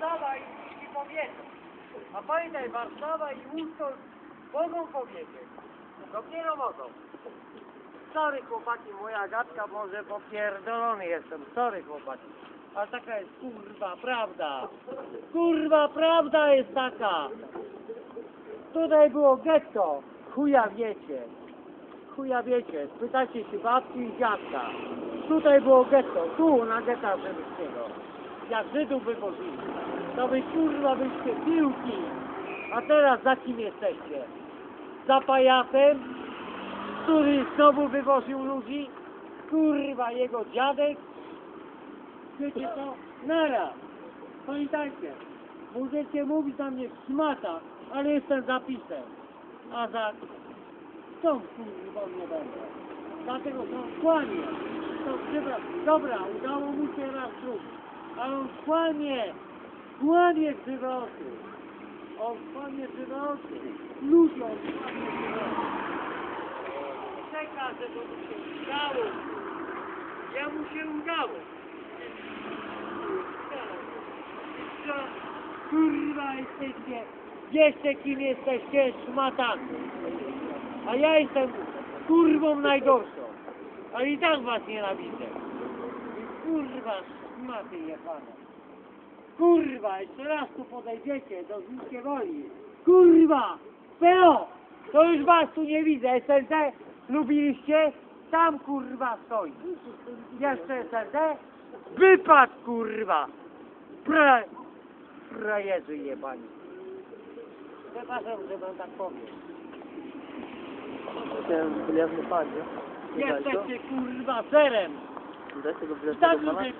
Warszawa i ci powiedzą. A pamiętaj, Warszawa i Łódź mogą powiedzieć. Dopiero mogą. Sorry chłopaki, moja gadka może popierdolony jestem. Sorry chłopaki. Ale taka jest kurwa prawda. Kurwa prawda jest taka. Tutaj było getto. Chuja wiecie. Chuja wiecie. Spytacie się babci i dziadka. Tutaj było getto. Tu na getta żydowskiego. Jak Żydów wywozili. To wy kurwa byście piłki. A teraz za kim jesteście? Za pajacem? który znowu wywoził ludzi, kurwa jego dziadek, wiecie co, nara, pamiętajcie, możecie mówić na mnie szmata, ale jestem zapisem, a za tą kurwa nie będę, dlatego że on to chyba, dobra, udało mu się raz drugi, ale on kłamie, kłamie krzywe oczy, on kłamie oczy, ludziom kłamie oczy czeka, żeby mu się udało. Jemu się udało. Kurwa jesteście, wiecie kim jesteście, szmatami. A ja jestem kurwą najgorszą. Ale i tak was nienawidzę. I Kurwa, szmaty jebane. Kurwa, jeszcze raz tu podejdziecie do Znickiej Woli. Kurwa! PO! To już was tu nie widzę. SLD lubiliście? Tam kurwa stoi. Jeszcze SLD? Wypad kurwa! Pra... Frajerzy jebani. Przepraszam, że wam tak powiem. Ten daj to? Jesteście kurwa serem. Daj tego pana. ludzie